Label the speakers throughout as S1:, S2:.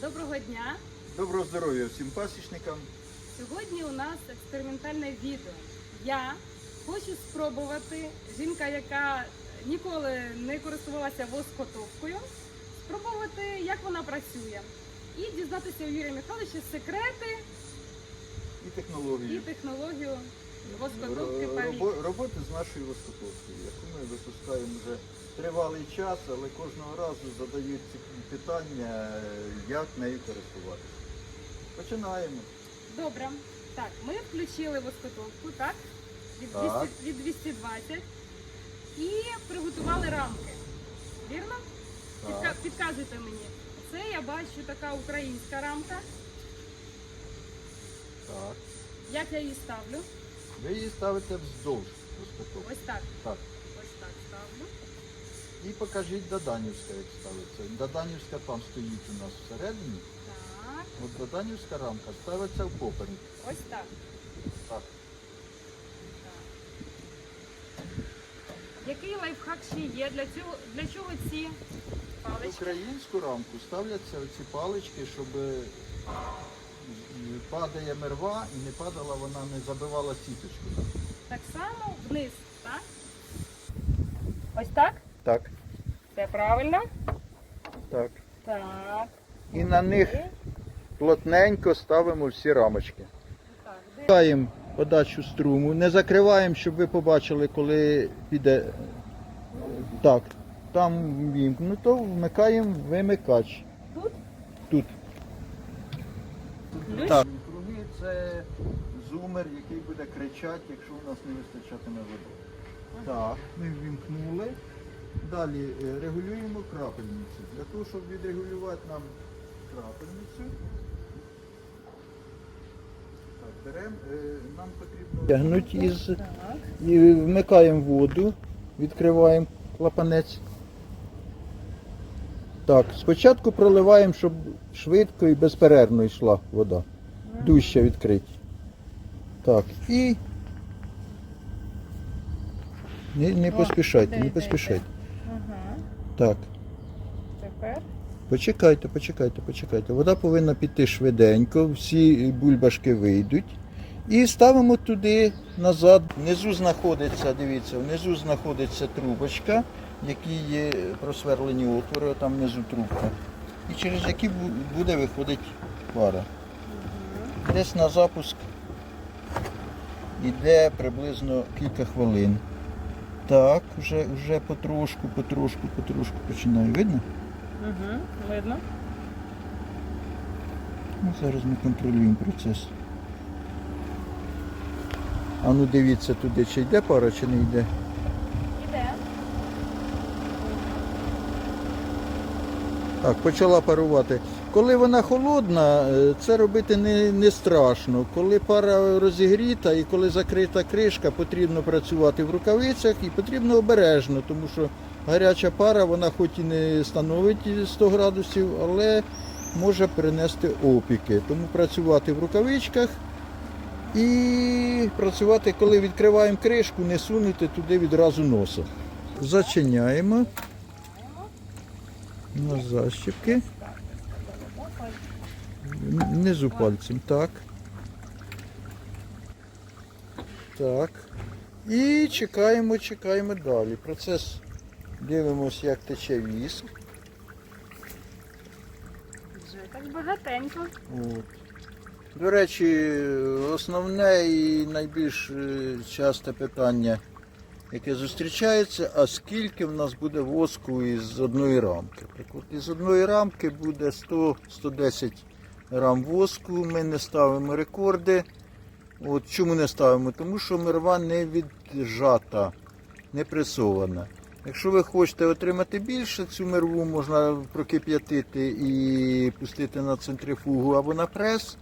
S1: Доброго дня!
S2: Доброго здоров'я всім пасічникам.
S1: Сьогодні у нас експериментальне відео. Я хочу спробувати, жінка, яка ніколи не користувалася воскотовкою, спробувати, як вона працює. І дізнатися у Юрія Михайловича секрети
S2: І
S1: і технологію воскотовки
S2: робо- Роботи з нашою воскотовкою, яку ми випускаємо вже тривалий час, але кожного разу задають ці питання, е, як нею користуватися. Починаємо.
S1: Добре. Так, ми включили воскотовку, так? Від,
S2: Так.
S1: 200, від 220 і приготували рамки. Вірно? Підка-
S2: Так.
S1: Підказуйте мені. Це я бачу така українська рамка.
S2: Так.
S1: Як я її ставлю?
S2: Ви її ставите вздовж воскотовки.
S1: Ось так.
S2: Так.
S1: Ось так ставлю.
S2: І покажіть Доданівська, як ставиться. Доданівська там стоїть у нас всередині.
S1: Так.
S2: От Доданівська рамка ставиться в поперек.
S1: Ось так.
S2: Так.
S1: так. Який лайфхак ще є? Для цього для чого ці
S2: В
S1: палички?
S2: українську рамку ставляться оці палички, щоб падає мерва і не падала вона, не забивала сіточку.
S1: Так само вниз, так? Ось так?
S2: Так,
S1: Це правильно?
S2: так.
S1: Так.
S2: І на них плотненько ставимо всі рамочки.
S1: Так,
S2: подачу струму, не закриваємо, щоб ви побачили, коли піде. Так, там вімкнуто, вмикаємо вимикач.
S1: Тут?
S2: Тут. Так. Круги це зумер, який буде кричати, якщо у нас не вистачатиме води. Так, ми ввімкнули. Далі е, регулюємо крапельницю. Для того, щоб відрегулювати нам крапельницю. Так, е, нам потрібно тягнути із і вмикаємо воду, відкриваємо клапанець. Так, спочатку проливаємо, щоб швидко і безперервно йшла вода. Дужче відкриті. Так, і не, не
S1: О,
S2: поспішайте, не поспішайте.
S1: Ага.
S2: Так,
S1: Тепер.
S2: почекайте, почекайте, почекайте. Вода повинна піти швиденько, всі бульбашки вийдуть. І ставимо туди назад. Внизу знаходиться, дивіться, внизу знаходиться трубочка, в якій є просверлені отвори, там внизу трубка. І через які буде виходити пара. Десь на запуск йде приблизно кілька хвилин. Так, вже, вже потрошку, потрошку, потрошку починає. Видно?
S1: Угу. Видно.
S2: Ну, зараз ми контролюємо процес. А ну дивіться туди, чи йде пара, чи не йде. Так, почала парувати. Коли вона холодна, е, це робити не, не страшно. Коли пара розігріта і коли закрита кришка, потрібно працювати в рукавицях і потрібно обережно, тому що гаряча пара, вона хоч і не становить 100 градусів, але може принести опіки. Тому працювати в рукавичках і працювати, коли відкриваємо кришку, не сунути туди відразу носа. Зачиняємо на защіпки. Внизу пальцем, так. Так. І чекаємо, чекаємо далі. Процес дивимося, як тече віск.
S1: Вже так багатенько.
S2: От. До речі, основне і найбільш е, часте питання, яке зустрічається, а скільки в нас буде воску із одної рамки. От із одної рамки буде 100-110 грам воску. Ми не ставимо рекорди. От чому не ставимо? Тому що мерва не віджата, не пресована. Якщо ви хочете отримати більше, цю мерву можна прокип'ятити і пустити на центрифугу або на прес.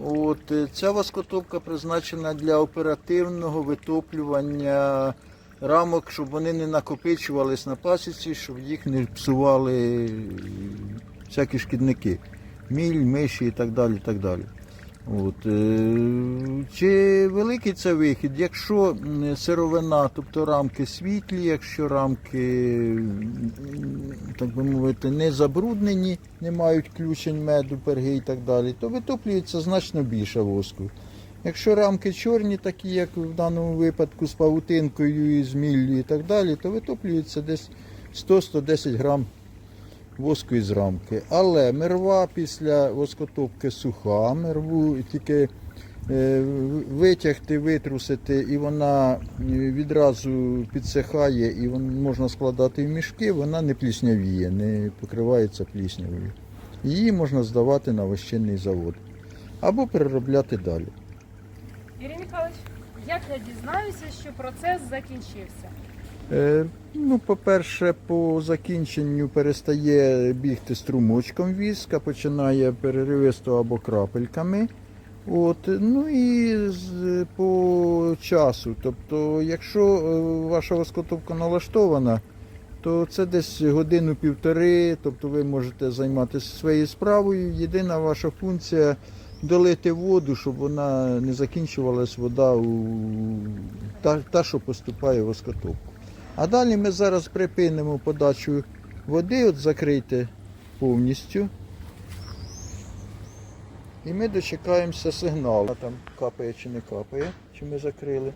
S2: От, е, ця воскотопка призначена для оперативного витоплювання рамок, щоб вони не накопичувались на пасіці, щоб їх не псували всякі шкідники, міль, миші і так далі. Так далі. От, е, чи великий це вихід? Якщо сировина, тобто рамки світлі, якщо рамки, так би мовити, не забруднені, не мають включень меду, перги і так далі, то витоплюється значно більше воску. Якщо рамки чорні, такі як в даному випадку з павутинкою і з міллю і так далі, то витоплюється десь 100-110 грам воску із рамки. Але мерва після воскотопки суха, мерву тільки е, витягти, витрусити, і вона е, відразу підсихає, і можна складати в мішки, вона не пліснявіє, не покривається пліснявою. Її можна здавати на вощинний завод або переробляти далі.
S1: Михайлович, як я дізнаюся, що процес закінчився?
S2: Е, ну, по-перше, по закінченню перестає бігти струмочком віск, а починає переривисто або крапельками. От, ну і з, по часу. Тобто, якщо е, ваша воскотопка налаштована, то це десь годину-півтори, тобто ви можете займатися своєю справою. Єдина ваша функція долити воду, щоб вона не закінчувалась вода у та, та що поступає в воскотопку. А далі ми зараз припинимо подачу води, от закрийте повністю. І ми дочекаємося сигналу. Там капає чи не капає, чи ми закрили.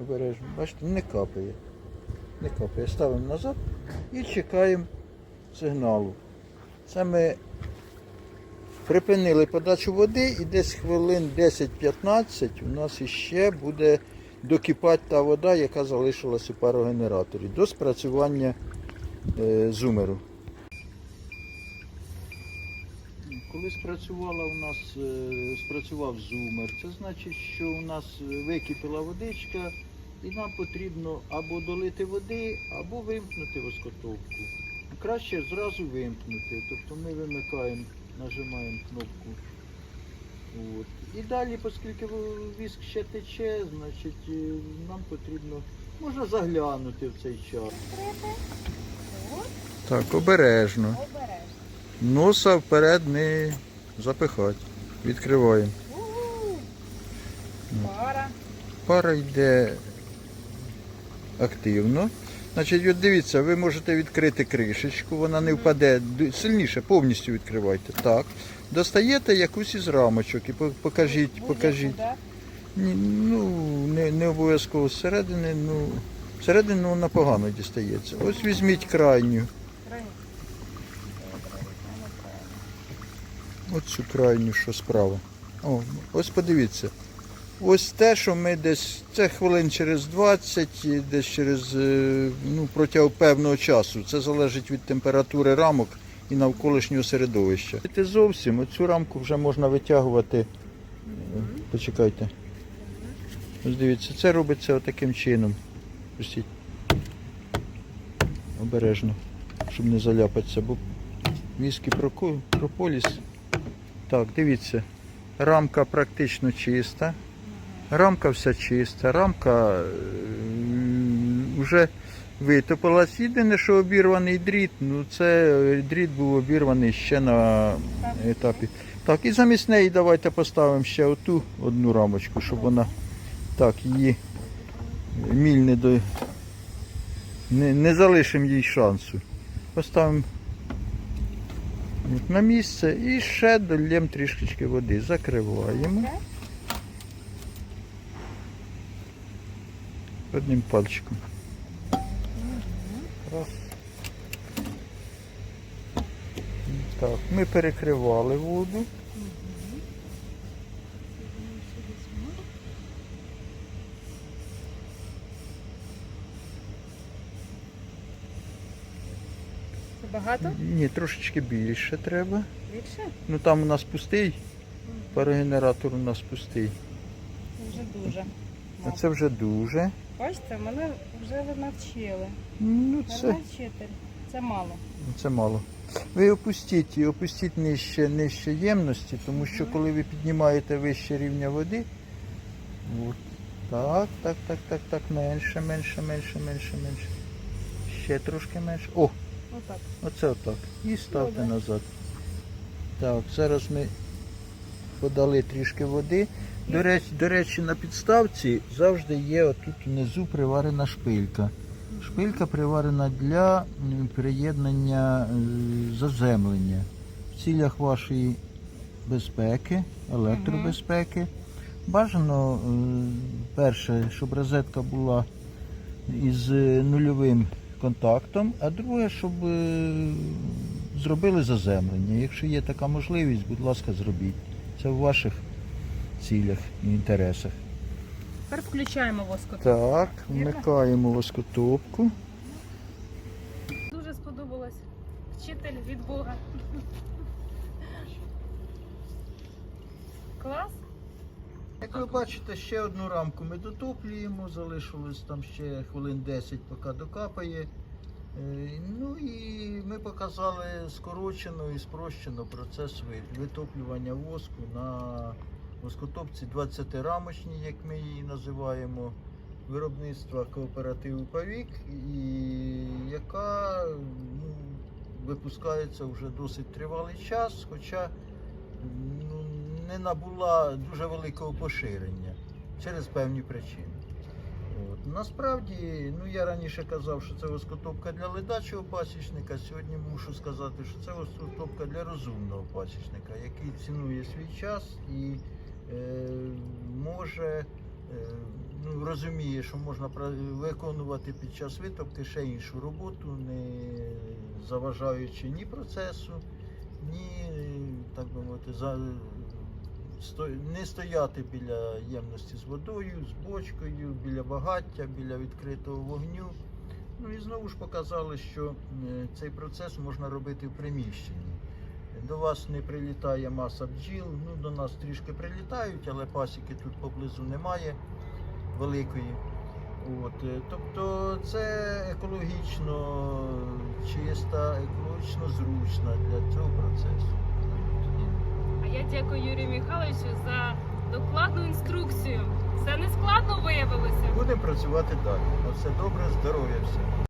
S2: Обережно. Бачите, не капає. Не капає. Ставимо назад і чекаємо сигналу. Це ми припинили подачу води і десь хвилин 10-15 у нас іще буде докипати та вода, яка залишилась у парогенераторі до спрацювання е, зумеру. Коли спрацювала у нас, е, спрацював зумер, це значить, що у нас википіла водичка і нам потрібно або долити води, або вимкнути воскотопку. Краще зразу вимкнути. Тобто ми вимикаємо, нажимаємо кнопку. От. І далі, оскільки віск ще тече, значить е, нам потрібно, можна заглянути в цей час. Так, обережно.
S1: обережно.
S2: Носа вперед не запихати. Відкриваємо.
S1: Пара.
S2: Пара йде активно. Значить, от дивіться, ви можете відкрити кришечку, вона не впаде сильніше, повністю відкривайте. Так. Достаєте якусь із рамочок і покажіть, покажіть. Ні, ну, не, не обов'язково зсередини, ну, зсередини вона погано дістається. Ось візьміть крайню,
S1: Крайню.
S2: оцю крайню, що справа. О, ось подивіться. Ось те, що ми десь, це хвилин через 20, і десь через е, ну, протягом певного часу. Це залежить від температури рамок і навколишнього середовища. Це зовсім, оцю рамку вже можна витягувати. Е, Почекайте. Ось дивіться, це робиться отаким чином. Пустіть. Обережно, щоб не заляпатися, бо віскі прополіс. Так, дивіться. Рамка практично чиста. Рамка вся чиста, рамка е, вже витопилась. Єдине, що обірваний дріт, ну це е, дріт був обірваний ще на етапі. Так, і замість неї давайте поставимо ще оту одну рамочку, щоб вона так її міль не до. Не, не залишимо їй шансу. Поставимо на місце і ще дольємо трішечки води. Закриваємо. Одним пальчиком. Раз. Так, ми перекривали воду.
S1: Це багато?
S2: Ні, трошечки більше треба.
S1: Більше?
S2: Ну там у нас пустий, парогенератор у нас пустий.
S1: Це вже дуже.
S2: А це вже дуже.
S1: Бачите, мене вже ви навчили.
S2: Ну це,
S1: Мене вчитель. Це мало.
S2: це мало. Ви опустіть, і опустіть нижче, нижче ємності, тому що коли ви піднімаєте вище рівня води, от, так, так, так, так, так, менше, менше, менше, менше, менше. Ще трошки менше. О,
S1: Отак.
S2: Оце отак. І ставте
S1: Добре.
S2: назад. Так, зараз ми подали трішки води. До речі, до речі, на підставці завжди є отут внизу приварена шпилька. Шпилька приварена для приєднання е, заземлення в цілях вашої безпеки, електробезпеки. Бажано е, перше, щоб розетка була із е, нульовим контактом, а друге, щоб зробили заземлення. Якщо є така можливість, будь ласка, зробіть. Це в ваших цілях і інтересах.
S1: Тепер включаємо воскотопку.
S2: Так, вмикаємо воскотопку.
S1: Дуже сподобалось. Вчитель від Бога. Клас.
S2: Як ви бачите, ще одну рамку ми дотоплюємо, залишилось там ще хвилин 10, поки докапає. Е, Ну і ми показали скорочено і спрощено процес витоплювання воску на воскотопці 20-рамочній, як ми її називаємо, виробництва кооперативу Павік, і яка ну, випускається вже досить тривалий час, хоча ну, не набула дуже великого поширення через певні причини. От. Насправді, ну я раніше казав, що це воскотопка для ледачого пасічника. Сьогодні мушу сказати, що це воскотопка для розумного пасічника, який цінує свій час і може, е, ну, розуміє, що можна виконувати під час витопки ще іншу роботу, не заважаючи ні процесу, ні, е, так би мовити, за, не стояти біля ємності з водою, з бочкою, біля багаття, біля відкритого вогню. Ну і знову ж показали, що е, цей процес можна робити в приміщенні. До вас не прилітає маса бджіл, ну до нас трішки прилітають, але пасіки тут поблизу немає великої. От, е, тобто це екологічно чиста, екологічно зручна для цього процесу.
S1: А я дякую Юрію Михайловичу за докладну інструкцію. Це не складно виявилося.
S2: Будемо працювати далі. На все добре, здоров'я всім.